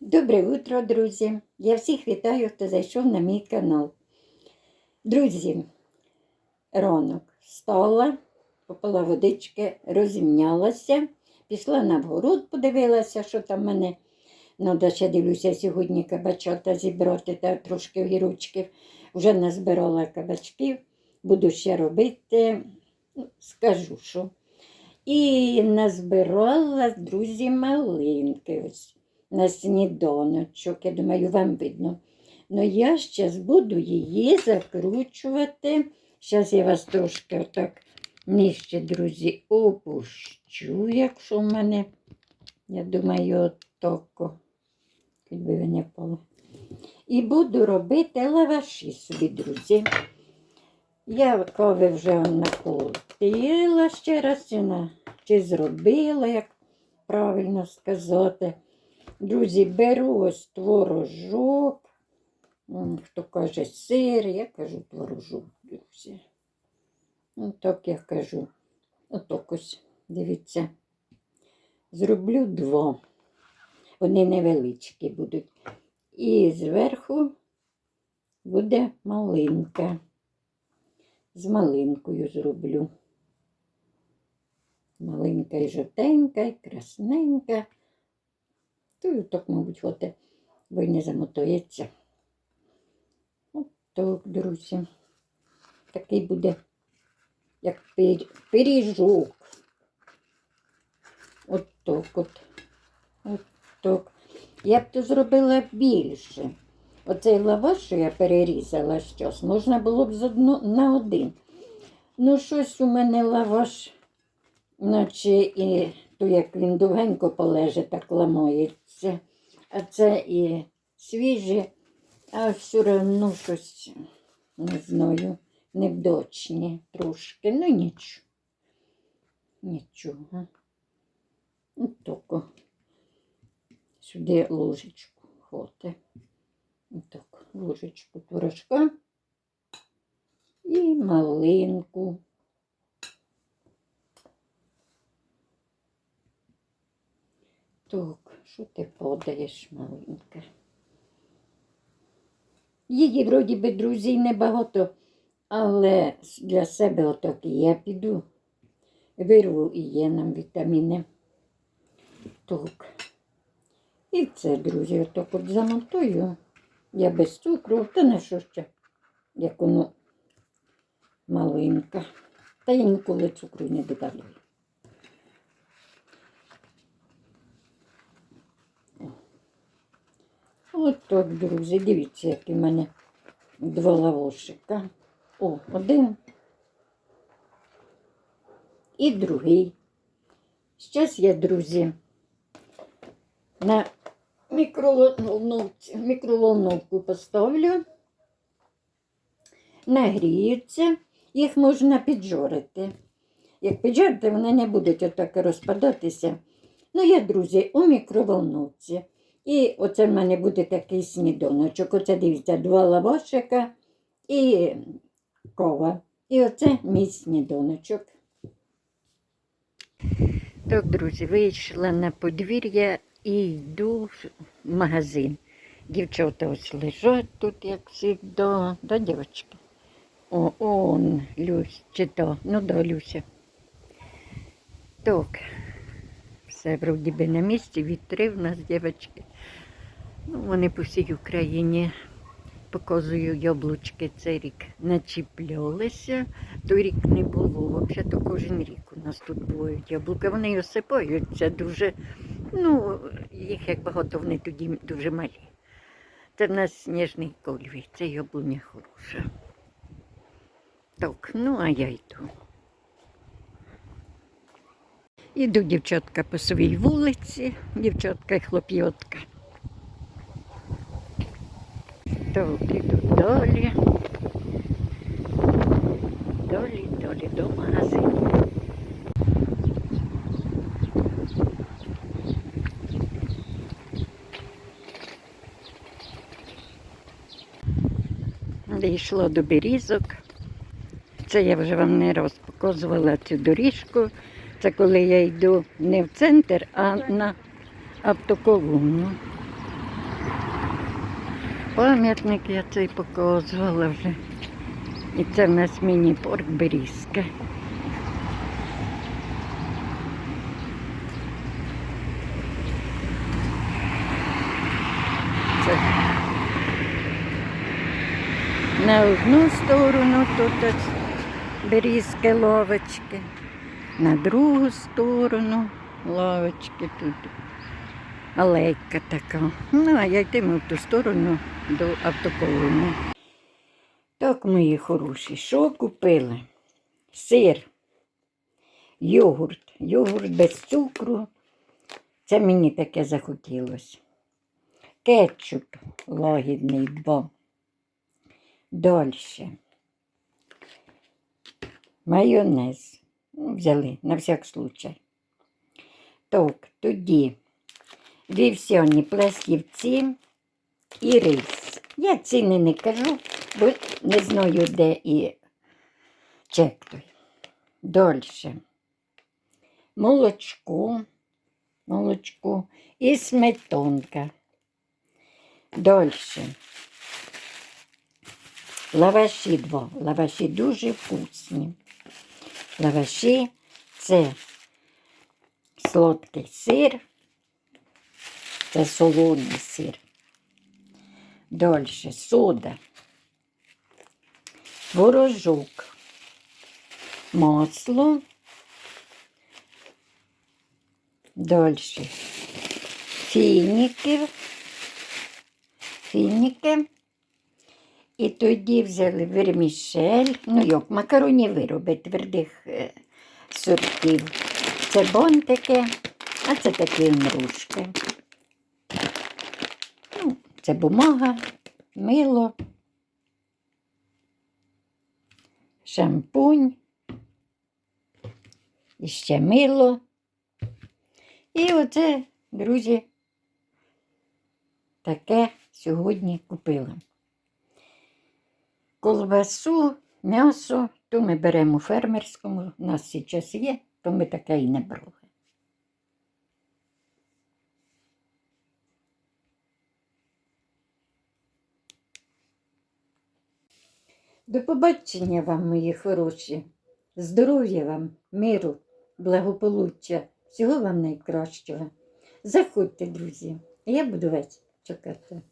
Добре утро, друзі! Я всіх вітаю, хто зайшов на мій канал. Друзі, ранок встала, попила водички, розімнялася, пішла на вгород, подивилася, що там в мене. Надо ще дивлюся сьогодні кабачата зібрати та трошки огірочків. Вже назбирала кабачків, буду ще робити, ну, скажу що. І назбирала, друзі, малинки. Ось на сніданочок. Я думаю, вам видно. Ну я зараз буду її закручувати. Зараз я вас трошки отак нижче, друзі, опущу, якщо в мене, я думаю, отако. Хоч би не впало. І буду робити лаваші собі, друзі. Я кави вже наколотила ще раз, чи, на, чи зробила, як правильно сказати. Друзі, беру ось творожок. Хто каже сир, я кажу творожок, друзі. Ну, так я кажу. Отак ось, дивіться. Зроблю два. Вони невеличкі будуть. І зверху буде малинка. З малинкою зроблю. Малинка і жовтенька, і красненька. То і так, мабуть, от, бо й не замотується. От так, друзі. Такий буде, як пир- пиріжок. От так от. От так. Я б то зробила більше. Оцей лаваш, що я перерізала щось, можна було б з на один. Ну, щось у мене лаваш, наче і то, як він довгенько полежить, так ламається. А це і свіже, а все одно щось, не знаю, невдочні трошки. Ну нічого. Нічого. Ну, тільки сюди ложечку хвати. Так, ложечку творожка і малинку. Так, що ти подаєш, малинка? Її, вроді би, друзі, небагато, але для себе отак і я піду. Вирву і є нам вітаміни. Так. І це, друзі, отак от замотую. Я без цукру, та не що ще, як воно малинка. Та я ніколи цукру не додаю. От так, друзі, дивіться, які в мене два лавошика. О, один і другий. Зараз я, друзі, на мікроволновку поставлю. Нагріються, їх можна піджорити. Як піджарити, вони не будуть отак розпадатися. Ну, я, друзі, у мікроволновці. І оце в мене буде такий сніданочок. Оце дивіться, два лавашика і кова. І оце мій сніданочок. Так, друзі, вийшла на подвір'я і йду в магазин. Дівчата ось лежать тут, як завжди. Да, дівчатки? О, он, Люсь, чи то? Ну да, Люся. Так, все вроді би на місці, вітри в нас, дівчатки. Ну, вони по всій Україні показую яблучки цей рік начіплялися. Той рік не було. Взагалі то кожен рік у нас тут бувають яблука. Вони осипаються дуже. Ну, їх як багато, вони тоді дуже малі. Це в нас сніжний кольвій, це яблуня хороша. Так, ну а я йду. Іду, дівчатка, по своїй вулиці, дівчатка і хлоп'ятка. Так, іду далі. Далі, далі до магазину. Дійшло до берізок. Це я вже вам не раз показувала цю доріжку. Це коли я йду не в центр, а на автоколонну. Пам'ятник я цей показувала вже. І це в нас міні-порк Берізка. Це на одну сторону тут берізки лавочки, на другу сторону лавочки тут. Алейка така. Ну, а я йтиму в ту сторону до автоколони. Так, мої хороші, що купили? Сир, йогурт, йогурт без цукру. Це мені таке захотілося. Кетчуп лагідний два. Дальше. Майонез. Ну, Взяли на всяк случай. Так, тоді вівсяні плесківці і рис. Я ціни не кажу, бо не знаю, де і чек той. Дальше. Молочко, молочко і сметанка. Дальше. Лаваші два. Лаваші дуже вкусні. Лаваші це солодкий сир, це солоний сир. Дальше сода, творожок, масло. Дальше фініки, фініки. І тоді взяли вермішель, ну як, макаронні вироби твердих е, сортів. Це бонтики, а це такі мрушки. Ну, це бумага, мило, шампунь, і ще мило. І оце, друзі, таке сьогодні купила. Колбасу, м'ясо, то ми беремо фермерському, у нас зараз є, то ми таке і не брали. До побачення вам, мої хороші. Здоров'я вам, миру, благополуччя, всього вам найкращого. Заходьте, друзі, я буду вас чекати.